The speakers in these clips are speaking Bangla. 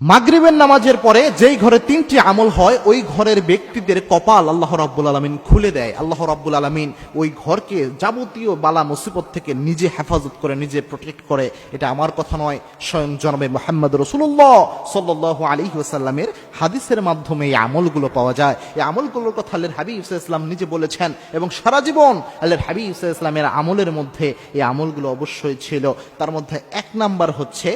মাগরিবের নামাজের পরে যেই ঘরে তিনটি আমল হয়, ওই ঘরের ব্যক্তিদের কপাল আল্লাহ রাব্বুল আলমিন খুলে দেয়। আল্লাহ রাব্বুল আলমিন ওই ঘরকে যাবতীয় বালা মুসিবত থেকে নিজে হেফাজত করে, নিজে প্রোটেক্ট করে। এটা আমার কথা নয়, স্বয়ং জনবে মোহাম্মদ রসুল্লাহ সাল্লাহ আলী ওসাল্লামের হাদিসের মাধ্যমে এই আমলগুলো পাওয়া যায়। এই আমলগুলোর কথা আল্লাহর হাবিব ইসলাম নিজে বলেছেন এবং সারা জীবন আল্লাহর হাবিব ইসলামের আমলের মধ্যে এই আমলগুলো অবশ্যই ছিল। তার মধ্যে এক নাম্বার হচ্ছে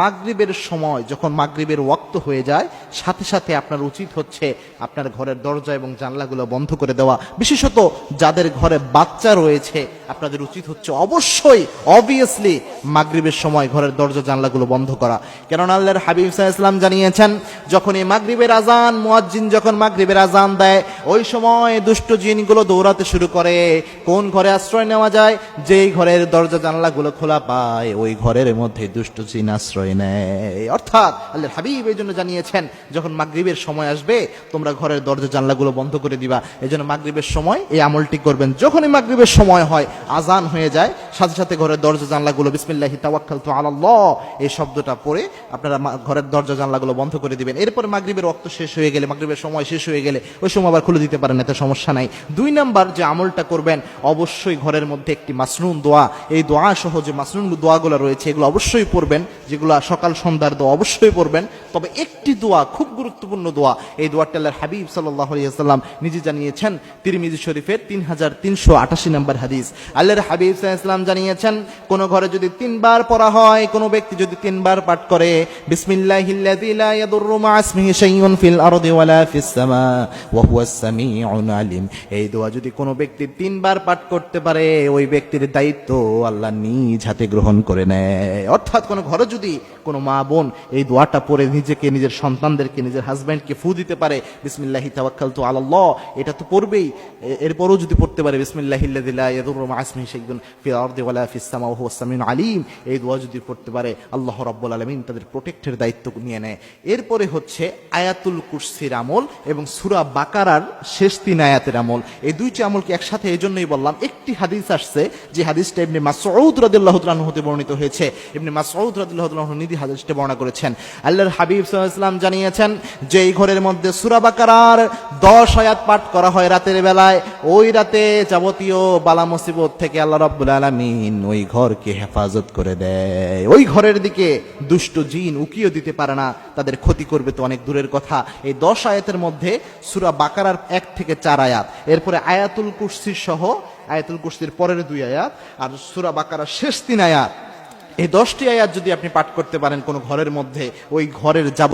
মাগরিবের সময়, যখন মাগরিবের ওয়াক্ত হয়ে যায়, সাথে সাথে আপনার উচিত হচ্ছে আপনার ঘরের দরজা এবং জানলাগুলো বন্ধ করে দেওয়া। বিশেষত যাদের ঘরে বাচ্চা রয়েছে আপনাদের উচিত হচ্ছে অবশ্যই অবভিয়াসলি মাগরিবের সময় ঘরের দরজা জানলাগুলো বন্ধ করা। কেননা আল্লাহর হাবিব ইসলাম জানিয়েছেন, যখন এই মাগরিবের আজান মুয়াজ্জিন যখন মাগরিবের আজান দেয়, ওই সময় দুষ্ট জিনগুলো দৌড়াতে শুরু করে। কোন ঘরে আশ্রয় নেওয়া যায়? যেই ঘরের দরজা জানলাগুলো খোলা পায়, ওই ঘরের মধ্যে দুষ্ট জিন আশ্রয় নেয়। অর্থাৎ আল্লাহর হাবিব এই জন্য জানিয়েছেন, যখন মাগরিবের সময় আসবে, তোমরা ঘরের দরজা জানলাগুলো বন্ধ করে দিবা। এই জন্য মাগরিবের সময় এই আমলটি করবেন। যখনই মাগরিবের সময় হয় আজান হয়ে যায়, সাথে সাথে ঘরের দরজা জানলাগুলো বিসমিল্লাহি তাওয়াক্কাল তো আলাল্লাহ, এই শব্দটা পড়ে আপনারা ঘরের দরজা জানলাগুলো বন্ধ করে দিবেন। এরপর মাগরিবের রক্ত শেষ হয়ে গেলে, মাগরিবের সময় শেষ হয়ে গেলে, ওই সময় আবার খুলে দিতে পারেন, এতে সমস্যা নাই। দুই নাম্বার যে আমলটা করবেন, অবশ্যই ঘরের মধ্যে একটি মাসনুন দোয়া। এই দোয়া সহ যে মাসনুন দোয়াগুলো রয়েছে, এগুলো অবশ্যই পড়বেন। যেগুলো সকাল সন্ধ্যার দোয়া অবশ্যই পড়বেন। তবে একটি দোয়া, খুব গুরুত্বপূর্ণ দোয়া, এই দোয়াটা আল্লাহর হাবিব সাল্লাহ সাল্লাম নিজে জানিয়েছেন তিরমিজি শরীফের তিন হাজার তিনশো আটাশি নম্বর হাদিস। আল্লাহর হাবিব ইসলাম জানিয়েছেন, কোন ঘরে যদি তিনবার পড়া হয়, কোন ব্যক্তি যদি তিনবার পাঠ করে আলিম। এই দোয়া যদি কোনো ব্যক্তি তিনবার পাঠ করতে পারে, ওই ব্যক্তির দায়িত্ব আল্লাহ নিজ হাতে গ্রহণ করে নেয়। অর্থাৎ কোনো ঘরে যদি কোনো মা বোন এই দোয়াটা পড়ে নিজেকে, নিজের সন্তানদেরকে, নিজের হাজব্যান্ডকে ফু দিতে পারে, বিসমিল্লাহি তাওয়াক্কাল তো আল্লাহ এটা তো পড়বেই। এরপরও যদি পড়তে পারে, বিসমিল্লাহিল্লাযী লা ইয়াদুররু মা ইসমিহি শাইউন ফিল আলিম। এই দোয়া যদি পারে, আল্লাহ তাদের প্রোটেক্টের দায়িত্ব নিয়ে নেয়। এরপরে হচ্ছে আয়াতুল কুরসির আমল এবং সূরা বাকারার শেষ তিন আয়াতের আমল। এই দুইটি আমলকে একসাথে এই জন্যই বললাম, একটি হাদিস আসছে, যে হাদিসটা ইবনে মাসউদ রাদিয়াল্লাহু তাআলা হতে বর্ণিত হয়েছে। ইবনে মাসউদ রাদিয়াল্লাহু তাআলা নিধি হাদিসটা বর্ণনা করেছেন। আল্লাহর হাবিব আলাইহি ওয়াসাল্লাম জানিয়েছেন যে এই ঘরের মধ্যে সূরা বাকারার 10 আয়াত পাঠ করা হয় রাতের বেলায়। ওই রাতে যাবতীয় বালা মুসিবত থেকে আল্লাহ রাব্বুল আলামিন ওই ঘরকে হেফাজত করে দেয়। ওই ঘরের দিকে দুষ্ট জিন উকিও দিতে পারে না, তাদের ক্ষতি করবে তো অনেক দূরের কথা। এই দশ আয়াতের মধ্যে সুরা বাকারার এক থেকে চার আয়াত। এরপরে আয়াতুল কুরসির সহ, আয়াতুল কুরসির পরের দুই আয়াত আর সুরা বাকারার শেষ তিন আয়াত। এই দশটি আয়াত যদি আপনি পাঠ করতে পারেন কোনো ঘরের মধ্যে, ওই ঘরের যাব